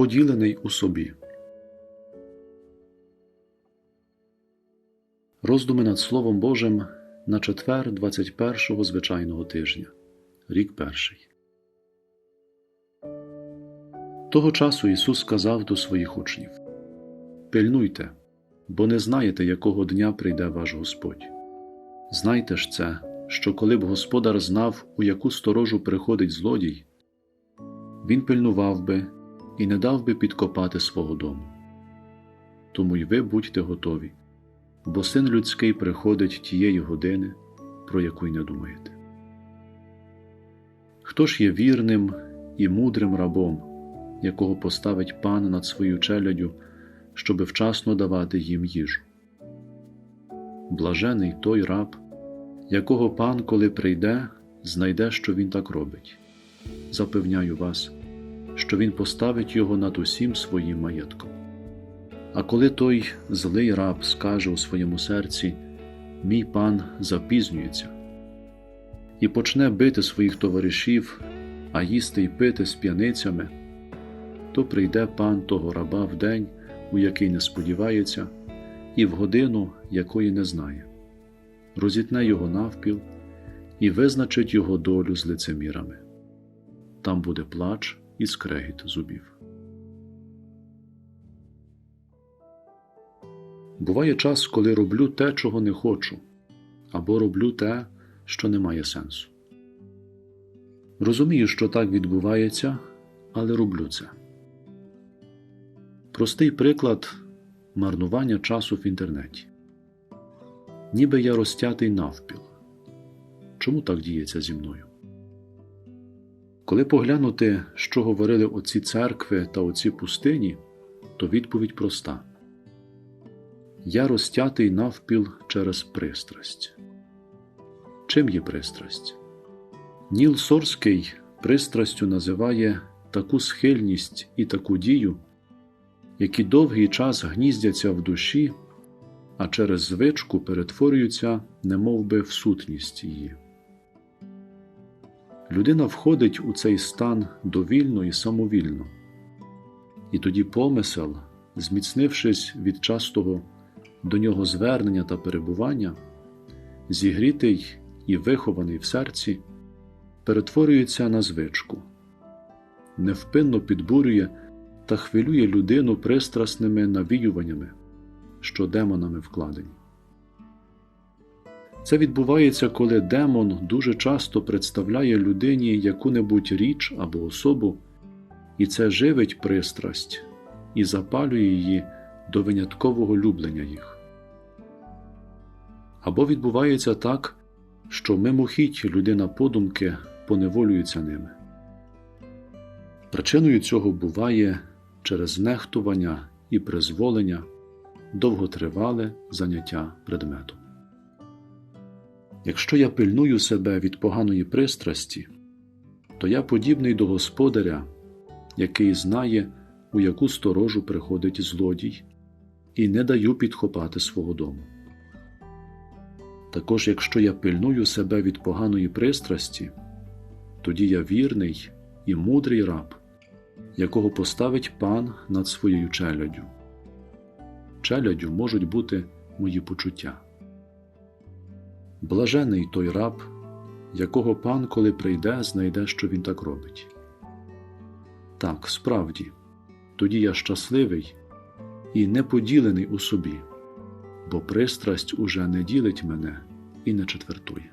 поділений у собі. Роздуми над Словом Божим на четвер 21-го звичайного тижня, рік перший. Того часу Ісус сказав до своїх учнів: Пильнуйте, бо не знаєте, якого дня прийде ваш Господь. Знайте ж це, що коли б господар знав, у яку сторожу приходить злодій, він пильнував би і не дав би підкопати свого дому. Тому й ви будьте готові, бо син людський приходить тієї години, про яку й не думаєте. Хто ж є вірним і мудрим рабом, якого поставить пан над свою челядю, щоби вчасно давати їм їжу? Блажений той раб, якого пан, коли прийде, знайде, що він так робить. Запевняю вас, що він поставить його над усім своїм маєтком. А коли той злий раб скаже у своєму серці, мій пан запізнюється, і почне бити своїх товаришів, а їсти й пити з п'яницями, то прийде пан того раба в день, у який не сподівається, і в годину, якої не знає, розітне його навпіл і визначить його долю з лицемірами. Там буде плач і скрегіт зубів. Буває час, коли роблю те, чого не хочу, або роблю те, що не має сенсу. Розумію, що так відбувається, але роблю це. Простий приклад марнування часу в інтернеті. Ніби я розтятий навпіл. Чому так діється зі мною? Коли поглянути, що говорили оці церкви та оці пустині, то відповідь проста Я розтятий навпіл через пристрасть. Чим є пристрасть? Ніл Сорський пристрастю називає таку схильність і таку дію, які довгий час гніздяться в душі, а через звичку перетворюються немов би в сутність її. Людина входить у цей стан довільно і самовільно, і тоді помисел, зміцнившись від частого до нього звернення та перебування, зігрітий і вихований в серці, перетворюється на звичку, невпинно підбурює та хвилює людину пристрасними навіюваннями, що демонами вкладені. Це відбувається, коли демон дуже часто представляє людині яку-небудь річ або особу, і це живить пристрасть і запалює її до виняткового люблення їх. Або відбувається так, що мимохідь людина подумки поневолюється ними. Причиною цього буває через нехтування і призволення довготривале заняття предметом. Якщо я пильную себе від поганої пристрасті, то я подібний до господаря, який знає, у яку сторожу приходить злодій, і не даю підхопати свого дому. Також, якщо я пильную себе від поганої пристрасті, тоді я вірний і мудрий раб, якого поставить пан над своєю челядю. Челядю можуть бути мої почуття. Блажений той раб, якого пан, коли прийде, знайде, що він так робить. Так, справді, тоді я щасливий і неподілений у собі, бо пристрасть уже не ділить мене і не четвертує.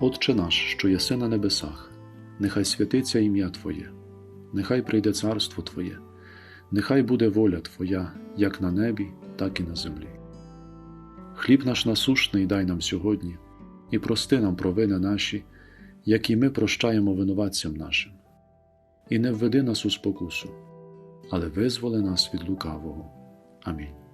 Отче наш, що єси на небесах, нехай святиться ім'я Твоє, нехай прийде царство Твоє, нехай буде воля Твоя, як на небі, так і на землі. Хліб наш насушний дай нам сьогодні, і прости нам провини наші, як і ми прощаємо винуватцям нашим, і не введи нас у спокусу, але визволи нас від лукавого. Амінь.